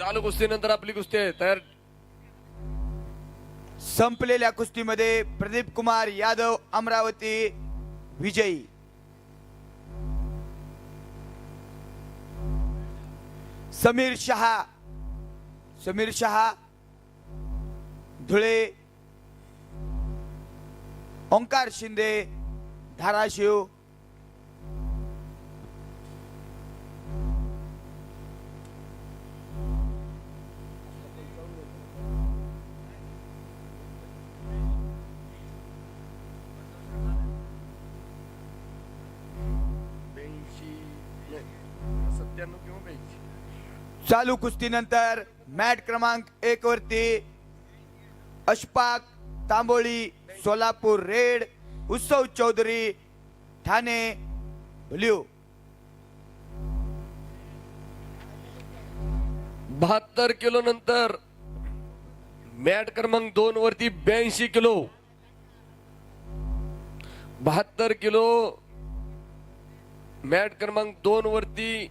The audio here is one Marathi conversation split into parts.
चालू कुस्तीनंतर आपली कुस्ती आहे. तयार. संपलेल्या कुस्तीमध्ये प्रदीप कुमार यादव अमरावती विजयी. समीर शहा समीर शहा धुळे ओंकार शिंदे धाराशिव किंवा चालू कुस्तीनंतर मॅट क्रमांक एक वरती अशफाक तांबोळी सोलापूर रेड उत्सव चौधरी ठाणे ब्ल्यू. बहात्तर किलो नंतर मॅट क्रमांक दोन वरती ब्याऐंशी किलो. बहात्तर किलो मॅट क्रमांक दोन वरती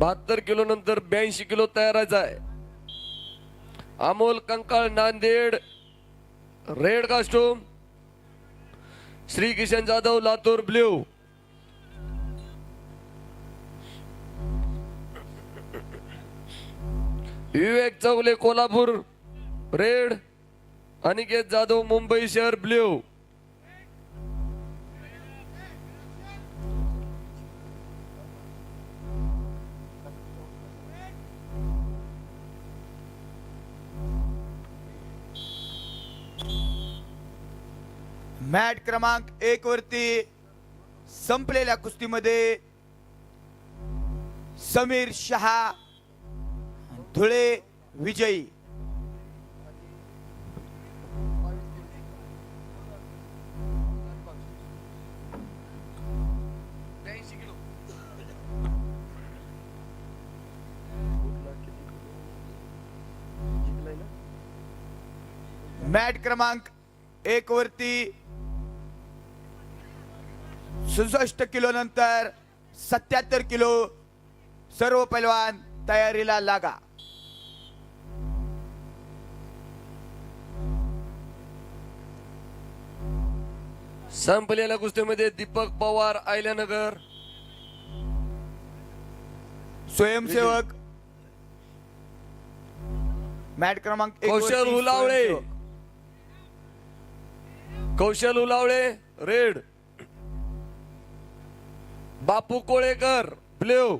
बहात्तर किलो नंतर ब्याऐंशी किलो तयारायचा आहे. Amol Kankal Nanded red costume Shri Kishan Jadhav Latur blue. Vivek Chaule Kolhapur red Aniket Jadhav Mumbai शहर ब्ल्यू. मॅट क्रमांक एक वरती संपलेल्या कुस्तीमध्ये समीर शहा धुळे विजयी. मॅट क्रमांक एक वरती सदुसष्ट किलो नंतर सत्याहत्तर किलो सर्व पैलवान तयारीला लागा. संपलेल्या कुस्तीमध्ये दीपक पवार आयल्यानगर स्वयंसेवक मॅट क्रमांक कौशल उलावळे. कौशल उलावळे रेड. बापू कोळेकर ब्ल्यू.